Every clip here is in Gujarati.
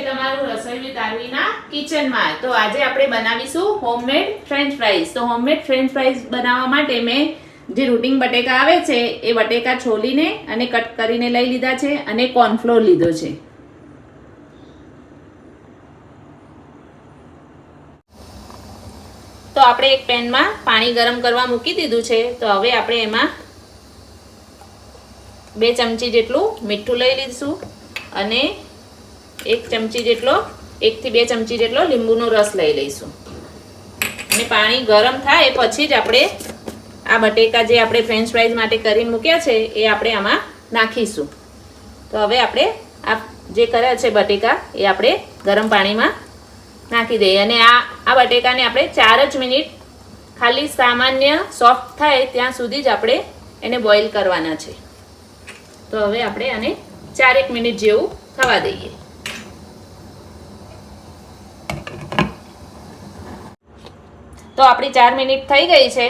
છે તમારું રસોઈ વિથ આરવીના કિચનમાં. તો આજે આપણે બનાવીશું હોમમેડ ફ્રેન્ચ ફ્રાઈઝ તો હોમમેડ ફ્રેન્ચ ફ્રાઈઝ બનાવવા માટે મેં જે રૂટિંગ બટેકા આવે છે, એ બટેકા છોલીને અને કટ કરીને લઈ લીધા છે અને કોર્નફ્લોર લીધો છે. તો આપણે એક પેનમાં પાણી ગરમ કરવા મૂકી દીધું છે. તો હવે આપણે એમાં બે ચમચી જેટલું મીઠું લઈ લઈશું અને એક ચમચી જેટલો, એકથી બે ચમચી જેટલો લીંબુનો રસ લઈ લઈશું. અને પાણી ગરમ થાય પછી જ આપણે આ બટેકા જે આપણે ફ્રેન્ચ ફ્રાઈઝ માટે કરીને મૂક્યા છે, એ આપણે આમાં નાખીશું. તો હવે આપણે આ જે કર્યા છે બટેકા, એ આપણે ગરમ પાણીમાં નાખી દઈએ. અને આ આ બટેકાને આપણે ચાર જ મિનિટ ખાલી સામાન્ય સોફ્ટ થાય ત્યાં સુધી જ આપણે એને બોઇલ કરવાના છે. તો હવે આપણે આને ચારેક મિનિટ જેવું થવા દઈએ. તો આપણી ચાર મિનિટ થઈ ગઈ છે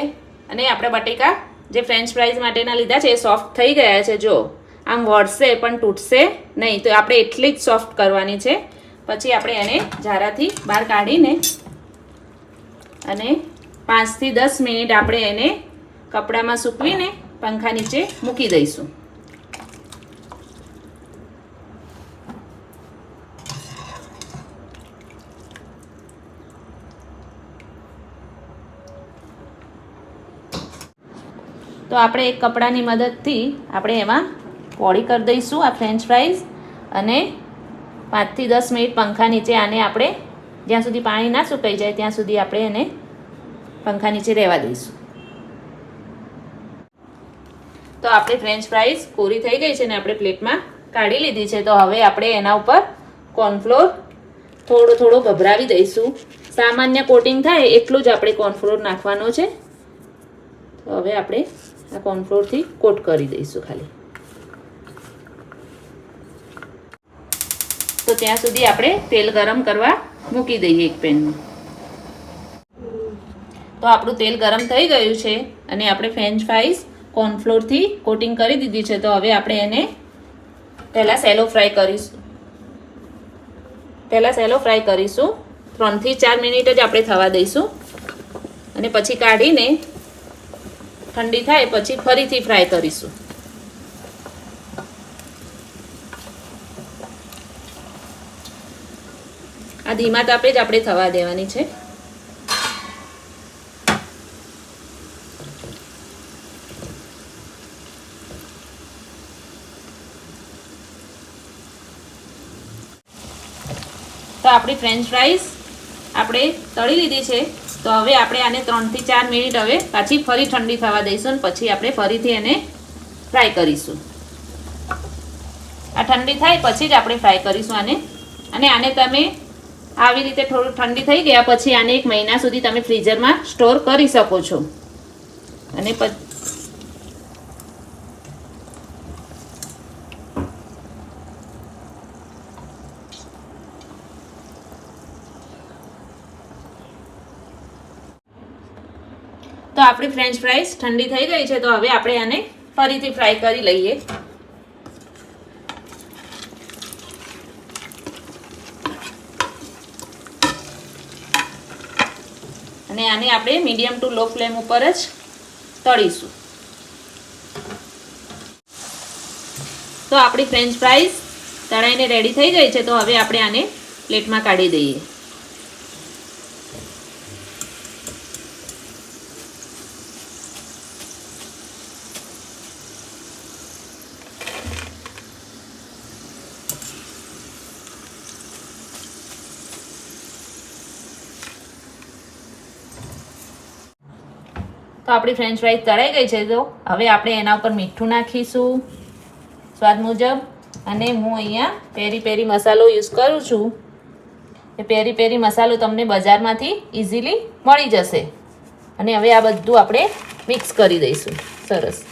અને આપણે બટેકા જે ફ્રેન્ચ ફ્રાઈઝ માટેના લીધા છે એ સોફ્ટ થઈ ગયા છે, જો. આમ વળશે પણ તૂટશે નહીં. તો આપણે એટલી જ સોફ્ટ કરવાની છે. પછી આપણે એને ઝારાથી બહાર કાઢીને અને પાંચથી દસ મિનિટ આપણે એને કપડામાં સૂકવીને પંખા નીચે મૂકી દઈશું. તો આપણે એક કપડાની મદદથી આપણે એમાં પોળી કરી દઈશું આ ફ્રેન્ચ ફ્રાઈઝ અને પાંચથી દસ મિનિટ પંખા નીચે આને આપણે જ્યાં સુધી પાણી ના સુકાઈ જાય ત્યાં સુધી આપણે એને પંખા નીચે રહેવા દઈશું. તો આપણી ફ્રેન્ચ ફ્રાઈઝ કોરી થઈ ગઈ છે ને આપણે પ્લેટમાં કાઢી લીધી છે. તો હવે આપણે એના ઉપર કોર્નફ્લોર થોડો થોડો ગભરાવી દઈશું. સામાન્ય કોટિંગ થાય એટલું જ આપણે કોર્નફ્લોર નાખવાનો છે. તો હવે આપણે આ કોર્નફ્લોરથી કોટ કરી દઈશું ખાલી. તો ત્યાં સુધી આપણે તેલ ગરમ કરવા મૂકી દઈએ એક પેનમાં. તો આપણું તેલ ગરમ થઈ ગયું છે અને આપણે ફ્રેન્ચ ફ્રાઈઝ કોર્નફ્લોરથી કોટિંગ કરી દીધી છે. તો હવે આપણે એને પહેલાં સેલો ફ્રાય કરીશું. પહેલાં સેલો ફ્રાય કરીશું. ત્રણથી ચાર મિનિટ જ આપણે થવા દઈશું. અને પછી કાઢીને ઠંડી થાય પછી ફરીથી ફ્રાય કરીશું. આ ધીમા તાપે જ આપણે થવા દેવાની છે. તો આપણી ફ્રેન્ચ ફ્રાઈસ આપણે તળી લીધી છે. તો હવે આપણે આને ત્રણથી ચાર મિનિટ હવે પાછી ફરી ઠંડી થવા દઈશું અને પછી આપણે ફરીથી એને ફ્રાય કરીશું. આ ઠંડી થાય પછી જ આપણે ફ્રાય કરીશું આને. અને આને તમે આવી રીતે થોડું ઠંડી થઈ ગયા પછી આને એક મહિના સુધી તમે ફ્રીઝરમાં સ્ટોર કરી શકો છો. અને પછી તો આપણી ફ્રેન્ચ ફ્રાઈસ ઠંડી થઈ ગઈ છે, તો હવે આપણે આને ફરીથી ફ્રાય કરી લઈએ. અને આને આપણે મીડિયમ ટુ લો ફ્લેમ ઉપર જ તળીશું. તો આપણી ફ્રેન્ચ ફ્રાઈઝ તળાઈને રેડી થઈ ગઈ છે, તો હવે આપણે આને પ્લેટમાં કાઢી દઈએ. આપણી ફ્રેન્ચ ફ્રાઈઝ તળાઈ ગઈ છે તો હવે આપણે એના ઉપર મીઠું નાખીશું. સ્વાદ મુજબ. અને હું અહીંયા પેરી પેરી મસાલો યુઝ કરું છું. એ પેરી પેરી મસાલો તમને બજારમાંથી ઇઝીલી મળી જશે. અને હવે આ બધું આપણે મિક્સ કરી દઈશું. સરસ.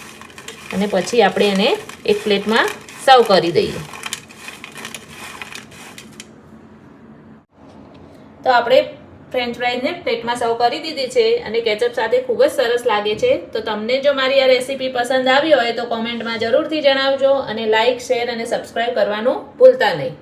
અને પછી આપણે એને એક પ્લેટમાં સર્વ કરી દઈએ. તો આપણે ફ્રેન્ચ ફ્રાઈઝને પ્લેટમાં સર્વ કરી દીધી છે અને કેચઅપ સાથે ખૂબ જ સરસ લાગે છે. તો તમને જો મારી આ રેસીપી પસંદ આવી હોય તો કોમેન્ટમાં જરૂરથી જણાવજો અને લાઇક શેર અને સબસ્ક્રાઈબ કરવાનું ભૂલતા નહીં.